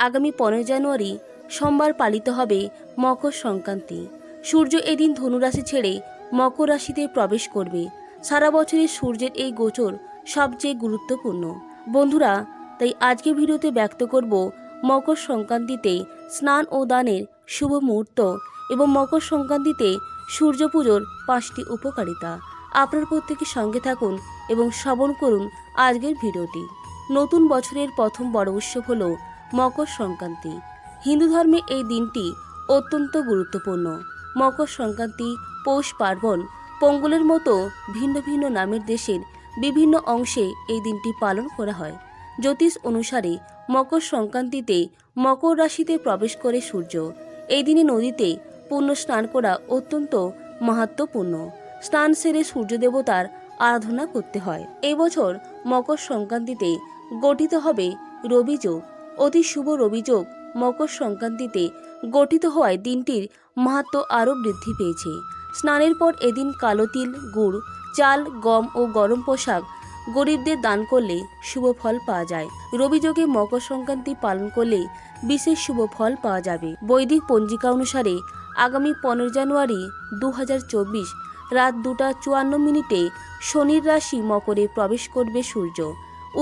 আগামী পনেরো জানুয়ারি সোমবার পালিত হবে মকর সংক্রান্তি। সূর্য এদিন ধনুরাশি ছেড়ে মকর রাশিতে প্রবেশ করবে। সারা বছরে সূর্যের এই গোচর সবচেয়ে গুরুত্বপূর্ণ। বন্ধুরা, তাই আজকে ভিডিওতে ব্যক্ত করব মকর সংক্রান্তিতে স্নান ও দানের শুভ মুহূর্ত এবং মকর সংক্রান্তিতে সূর্য পুজোর পাঁচটি উপকারিতা। আপনার প্রত্যেকে সঙ্গে থাকুন এবং শ্রবণ করুন আজকের ভিডিওটি। নতুন বছরের প্রথম বড় উৎসব হল মকর সংক্রান্তি। হিন্দু ধর্মে এই দিনটি অত্যন্ত গুরুত্বপূর্ণ। মকর সংক্রান্তি, পৌষ পার্বণ, পঙ্গলের মতো ভিন্ন ভিন্ন নামের দেশের বিভিন্ন অংশে এই দিনটি পালন করা হয়। জ্যোতিষ অনুসারে মকর সংক্রান্তিতে মকর রাশিতে প্রবেশ করে সূর্য। এই দিনে নদীতে পুণ্য স্নান করা অত্যন্ত মাহাত্মপূর্ণ স্নান সেরে সূর্য দেবতার আরাধনা করতে হয়। এবছর মকর সংক্রান্তিতে গঠিত হবে রবিযোগ অতি শুভ রবিযোগ মকর সংক্রান্তিতে গঠিত হওয়ায় দিনটির মাহাত্ম আরও বৃদ্ধি পেয়েছে। স্নানের পর এদিন কালো তিল, গুড়, চাল, গম ও গরম পোশাক গরিবদের দান করলে শুভ ফল পাওয়া যায়। রবিযোগে মকর সংক্রান্তি পালন করলে বিশেষ শুভ ফল পাওয়া যাবে। বৈদিক পঞ্জিকা অনুসারে আগামী পনেরো জানুয়ারি দু হাজার চব্বিশ রাত দুটা চুয়ান্ন মিনিটে শনির রাশি মকরে প্রবেশ করবে সূর্য।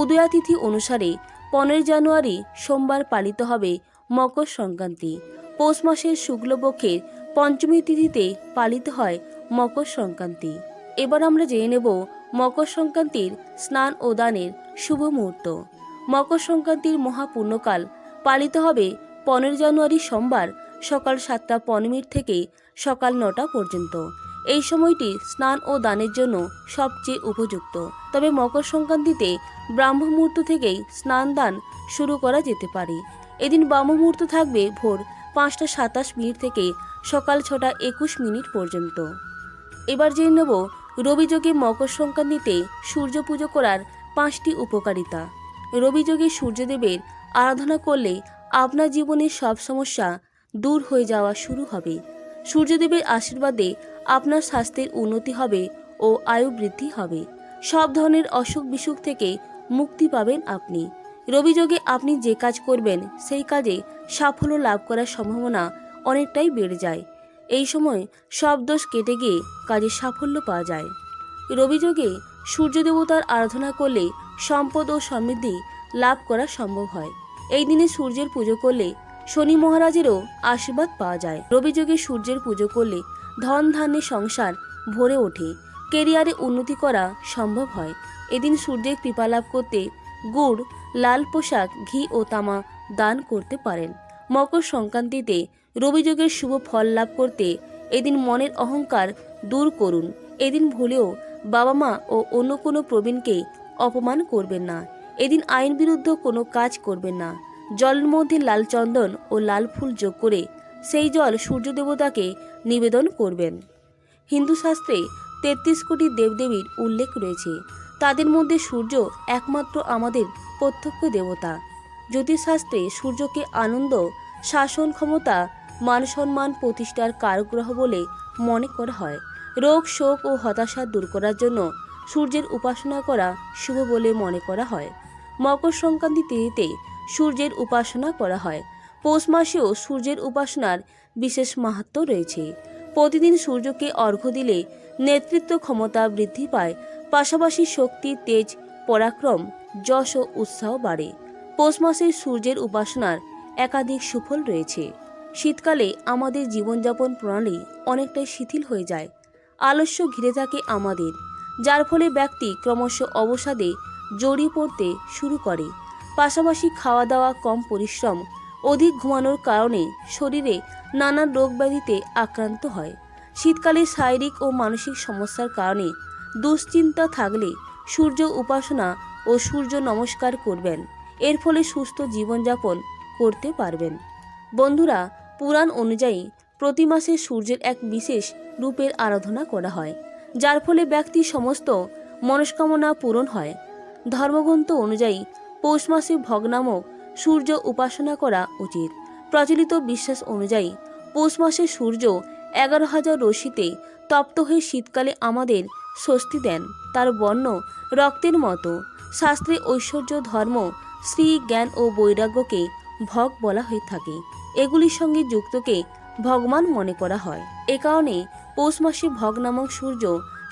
উদয়াতিথি অনুসারে পনেরো জানুয়ারি সোমবার পালিত হবে মকর সংক্রান্তি। পৌষ মাসের শুক্লপক্ষের পঞ্চমী তিথিতে পালিত হয় মকর সংক্রান্তি। এবার আমরা জেনে নেব মকর সংক্রান্তির স্নান ও দানের শুভ মুহূর্ত। মকর সংক্রান্তির মহাপূর্ণকাল পালিত হবে পনেরো জানুয়ারি সোমবার সকাল সাতটা পনেরো মিনিট থেকে সকাল নটা পর্যন্ত। এই সময়টি স্নান ও দানের জন্য সবচেয়ে উপযুক্ত। তবে মকর সংক্রান্তিতে ব্রাহ্ম মুহূর্ত থেকেই স্নান দান শুরু করা যেতে পারে। এদিন ব্রাহ্ম মুহূর্ত থাকবে ভোর পাঁচটা সাতাশ মিনিট থেকে সকাল ছটা একুশ মিনিট পর্যন্ত। এবার জেনে নেব রবিযোগে মকর সংক্রান্তিতে সূর্য পুজো করার পাঁচটি উপকারিতা। রবিযোগে সূর্যদেবের আরাধনা করলে আপনার জীবনের সব সমস্যা দূর হয়ে যাওয়া শুরু হবে। সূর্যদেবের আশীর্বাদে আপনার স্বাস্থ্যের উন্নতি হবে ও আয়ু বৃদ্ধি হবে। সব ধরনের অসুখ বিসুখ থেকে মুক্তি পাবেন আপনি। রবিযোগে আপনি যে কাজ করবেন, সেই কাজে সাফল্য লাভ করার সম্ভাবনা অনেকটাই বেড়ে যায়। এই সময় সব দোষ কেটে গিয়ে কাজে সাফল্য পাওয়া যায়। রবিযোগে সূর্য দেবতার আরাধনা করলে সম্পদ ও সমৃদ্ধি লাভ করা সম্ভব হয়। এই দিনে সূর্যের পুজো করলে শনি মহারাজেরও আশীর্বাদ পাওয়া যায়। রবিযোগে সূর্যের পুজো করলে ধন ধান্যে সংসার ভরে ওঠে। কেরিয়ারে উন্নতি করা সম্ভব হয়। এদিন সূর্যের কৃপা লাভ করতে গুড়, লাল পোশাক, ঘি ও তামা দান করতে পারেন। মকর সংক্রান্তিতে রবিযোগের শুভ ফল লাভ করতে এদিন মনের অহংকার দূর করুন। এদিন ভুলেও বাবা মা ও অন্য কোনো প্রবীণকে অপমান করবেন না। এদিন আইন বিরুদ্ধ কোনো কাজ করবেন না। জলের মধ্যে লাল চন্দন ও লাল ফুল যোগ করে সেই জল সূর্য দেবতাকে নিবেদন করবেন। হিন্দু শাস্ত্রে তেত্রিশ কোটি দেবদেবীর উল্লেখ রয়েছে। তাদের মধ্যে সূর্য একমাত্র আমাদের প্রত্যক্ষ দেবতা। জ্যোতিষশাস্ত্রে সূর্যকে আনন্দ, শাসন ক্ষমতা মান সম্মান প্রতিষ্ঠার কারগ্রহ বলে মনে করা হয়। রোগ, শোক ও হতাশা দূর করার জন্য সূর্যের উপাসনা করা শুভ বলে মনে করা হয়। মকর সংক্রান্তি তিথিতে সূর্যের উপাসনা করা হয়। পৌষ মাসেও সূর্যের উপাসনার বিশেষ মাহাত্ম্য রয়েছে। প্রতিদিন সূর্যকে অর্ঘ্য দিলে নেতৃত্ব ক্ষমতা বৃদ্ধি পায়, পাশাপাশি শক্তি, তেজ, পরাক্রম, যশ ও উৎসাহ বাড়ে। পৌষ মাসে সূর্যের উপাসনার একাধিক সুফল রয়েছে। শীতকালে আমাদের জীবনযাপন প্রণালী অনেকটাই শিথিল হয়ে যায়। আলস্য ঘিরে থাকে আমাদের, যার ফলে ব্যক্তি ক্রমশ অবসাদে জড়িয়ে পড়তে শুরু করে। পাশাপাশি খাওয়া দাওয়া কম পরিশ্রম অধিক ঘুমানোর কারণে শরীরে নানান রোগ ব্যাধিতে আক্রান্ত হয়। শীতকালে শারীরিক ও মানসিক সমস্যার কারণে দুশ্চিন্তা থাকলে সূর্য উপাসনা ও সূর্য নমস্কার করবেন। এর ফলে সুস্থ জীবনযাপন করতে পারবেন। বন্ধুরা, পুরাণ অনুযায়ী প্রতি মাসে সূর্যের এক বিশেষ রূপের আরাধনা করা হয়, যার ফলে ব্যক্তি সমস্ত মনস্কামনা পূরণ হয়। ধর্মগ্রন্থ অনুযায়ী পৌষ মাসে ভগ্নামক সূর্য উপাসনা করা উচিত। প্রচলিত বিশ্বাস অনুযায়ী, পৌষ মাসে সূর্য এগারো হাজার রশ্মিতে তপ্ত হয়ে শীতকালে আমাদের স্বস্তি দেন। তার বর্ণ রক্তের মতো। শাস্ত্রে ঐশ্বর্য ধর্ম শ্রী জ্ঞান ও বৈরাগ্যকে ভগ বলা হয়ে থাকে। এগুলির সঙ্গে যুক্তকে ভগবান মনে করা হয়। এ কারণে পৌষ মাসে ভগ নামক সূর্য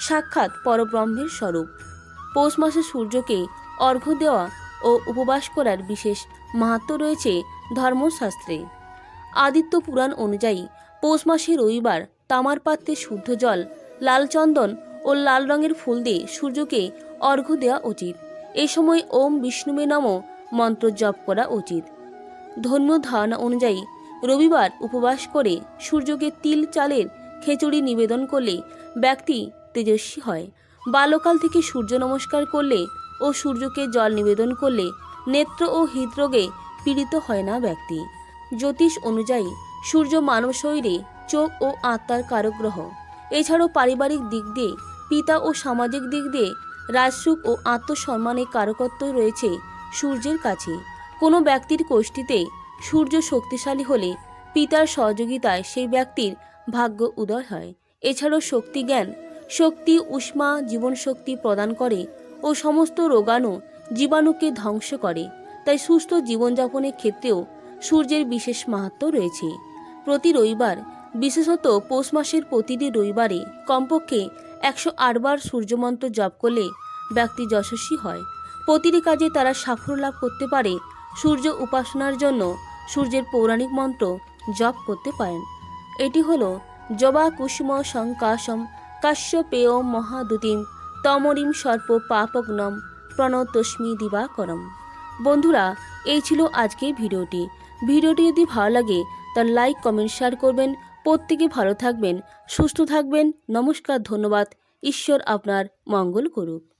সাক্ষাৎ পরব্রহ্মের স্বরূপ। পৌষ মাসে সূর্যকে অর্ঘ্য দেওয়া ও উপবাস করার বিশেষ মাহাত্ম রয়েছে ধর্মশাস্ত্রে। আদিত্য পুরাণ অনুযায়ী, পৌষ মাসে রবিবার তামার পাত্রে শুদ্ধ জল, লাল চন্দন ও লাল রঙের ফুল দিয়ে সূর্যকে অর্ঘ্য দেওয়া উচিত। এই সময় ওম বিষ্ণুমে নম মন্ত্র জপ করা উচিত। ধর্মীয় ধারণা অনুযায়ী, রবিবার উপবাস করে সূর্যকে তিল, চালের খিচুড়ি নিবেদন করলে ব্যক্তি তেজস্বী হয়। বাল্যকাল থেকে সূর্য নমস্কার করলে ও সূর্যকে জল নিবেদন করলে নেত্র ও হৃদরোগে পীড়িত হয় না ব্যক্তি। জ্যোতিষ অনুযায়ী সূর্য মানব শরীরে চোখ ও আত্মার কারক গ্রহ এছাড়াও পারিবারিক দিক দিয়ে, পিতা ও সামাজিক দিক দিয়ে রাজসুখ ও আত্মসম্মানের কারকত্ব রয়েছে সূর্যের কাছে। কোনো ব্যক্তির কোষ্ঠীতে সূর্য শক্তিশালী হলে পিতার সহযোগিতায় সেই ব্যক্তির ভাগ্য উদয় হয়। এছাড়াও শক্তি জ্ঞান শক্তি, উষ্মা, জীবনশক্তি প্রদান করে ও সমস্ত রোগাণু জীবাণুকে ধ্বংস করে, তাই সুস্থ জীবনযাপনের ক্ষেত্রেও সূর্যের বিশেষ মাহাত্ম রয়েছে। প্রতি রবিবার, বিশেষত পৌষ মাসের প্রতিটি রবিবারে কমপক্ষে একশো আটবার সূর্যমন্ত্র জপ করলে ব্যক্তি যশস্বী হয়। প্রতিটি কাজে তারা সাফল্য লাভ করতে পারে। সূর্য উপাসনার জন্য সূর্যের পৌরাণিক মন্ত্র জপ করতে পারেন। এটি হল জবা কুসুম শঙ্কাশম কাশ্যপেয় মহাদুতিম তমরিম সর্প পাপগ্নম প্রণতস্মি দিবাকরম বন্ধুরা, এই ছিল আজকের ভিডিওটি। ভিডিওটি যদি ভালো লাগে তার লাইক কমেন্ট শেয়ার করবেন। প্রত্যেকে ভালো থাকবেন, সুস্থ থাকবেন। নমস্কার, ধন্যবাদ। ঈশ্বর আপনার মঙ্গল করুক।